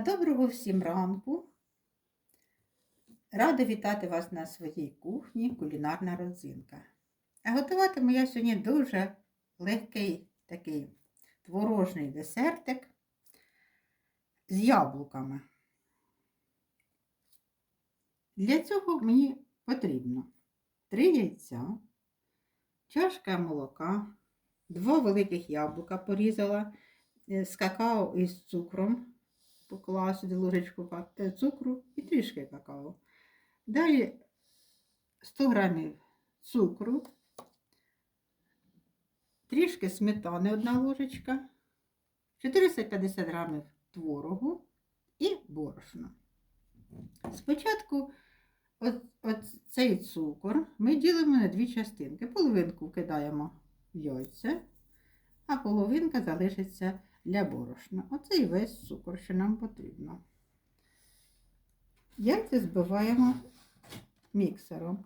Доброго всім ранку. Рада вітати вас на своїй кухні кулінарна родзинка. А готуватиму я сьогодні дуже легкий такий творожний десертик з яблуками. Для цього мені потрібно 3 яйця, чашка молока, два великих яблука порізала е, з какао і з цукром поклала сюди ложечку е, цукру і трішки какао. Далі 100 грамів цукру, трішки сметани одна ложечка, 450 грамів творогу і борошно. Спочатку от, цей цукор ми ділимо на дві частинки. Половинку кидаємо в яйця, а половинка залишиться для борошна. Оце і весь цукор, що нам потрібно. Яйця збиваємо міксером.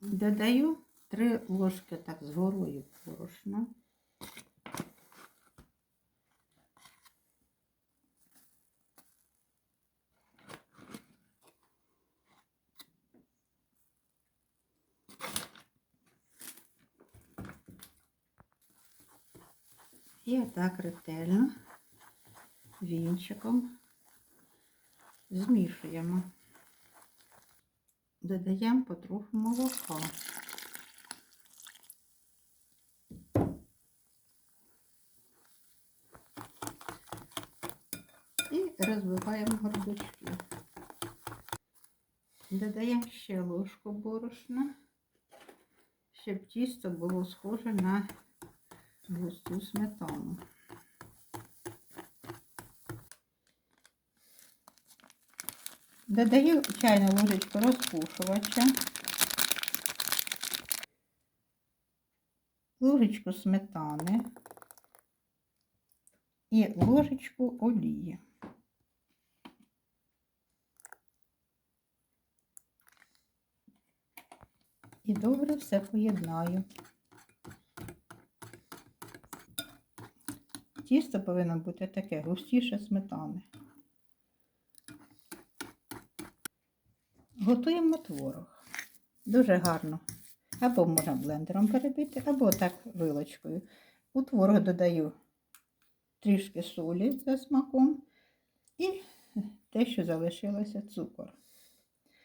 Додаю 3 ложки так з горою борошна. І отак ретельно вінчиком змішуємо. Додаємо потроху молока. І розбиваємо горбочки. Додаємо ще ложку борошна, щоб тісто було схоже на густу сметану. Додаю чайну ложечку розпушувача, ложечку сметани і ложечку олії. І добре все поєднаю. Тісто повинно бути таке густіше сметани. Готуємо творог. Дуже гарно. Або можна блендером перебити, або так вилочкою. У творог додаю трішки солі за смаком і те, що залишилося цукор.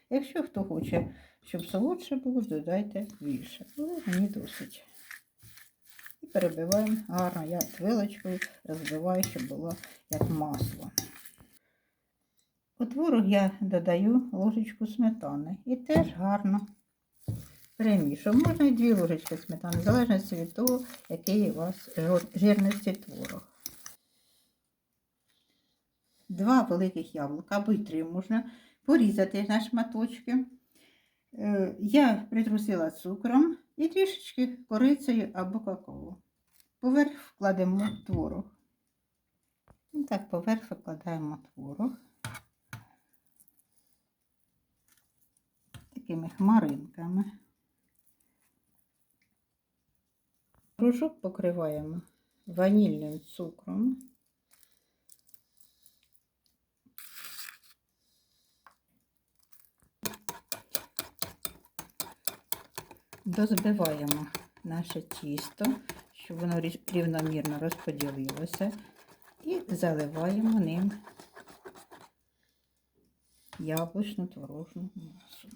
Якщо хто хоче, щоб солодше було, додайте більше. Але мені досить. Перебиваємо гарно. Я вилочкою розбиваю, щоб було як масло. У творог я додаю ложечку сметани і теж гарно перемішую. Можна і дві ложечки сметани, в залежності від того, який у вас жирності творог. Два великих яблука, або три можна порізати на шматочки. Е, Я притрусила цукром і трішечки корицею або какао. Поверх вкладемо творог. І так, поверх викладаємо творог. Такими хмаринками. Кружок покриваємо ванільним цукром. Дозбиваємо наше тісто, щоб воно рівномірно розподілилося, і заливаємо ним яблучну творожну масу.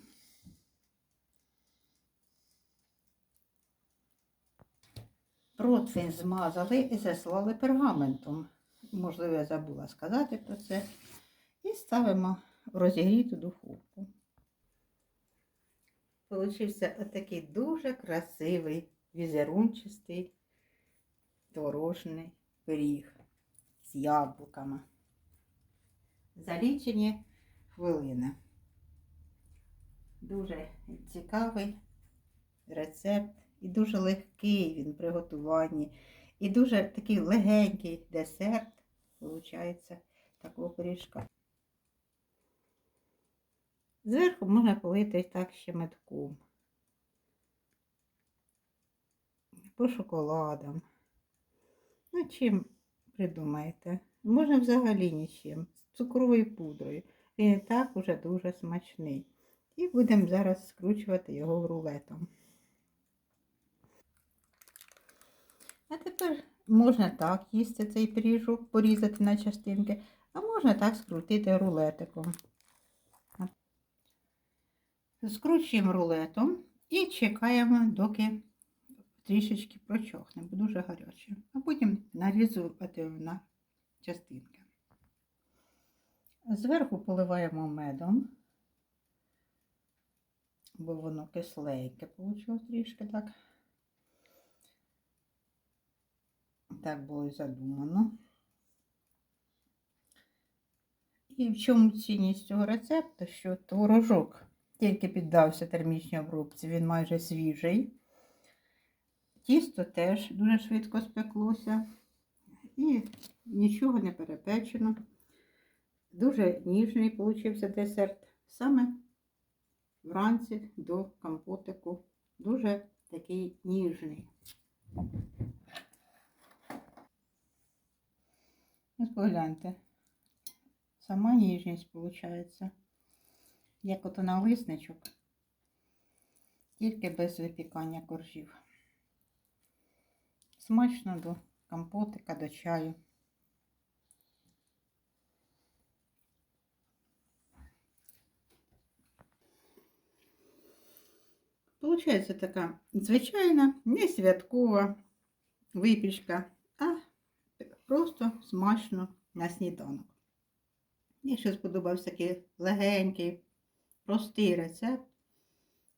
Противень змазали і заслали пергаментом. Можливо, я забула сказати про це. І ставимо в розігріту духовку. Получився отакий дуже красивий, візерунчастий творожний пиріг з яблуками. За лічені хвилини. Дуже цікавий рецепт і дуже легкий він при готуванні. І дуже такий легенький десерт, виходить, такого пиріжка. Зверху можна полити так ще метком. по шоколадам. Ну, чим придумаєте? Можна взагалі нічим. З цукровою пудрою. Він і так уже дуже смачний. І будемо зараз скручувати його рулетом. А тепер можна так їсти цей пиріжок, порізати на частинки, а можна так скрутити рулетиком. Скручуємо рулетом і чекаємо, доки трішечки прочохне, бо дуже гаряче. А потім нарізувати на частинки. Зверху поливаємо медом, бо воно кисленьке вийшло трішки так. Так було і задумано. І в чому цінність цього рецепту, що творожок тільки піддався термічній обробці, він майже свіжий. Тісто теж дуже швидко спеклося і нічого не перепечено. Дуже ніжний получився десерт. Саме вранці до компотику. Дуже такий ніжний. Ось погляньте. Сама ніжність виходить. Як ото налисничок, тільки без випікання коржів. Смачно до компотика, до чаю. Получається така звичайна, не святкова випічка, а просто смачно на сніданок. Якщо сподобався такий легенький, простий рецепт,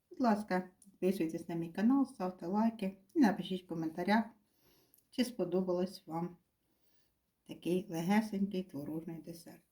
будь ласка, підписуйтесь на мій канал, ставте лайки і напишіть в коментарях, чи сподобалось вам такий легесенький творожний десерт.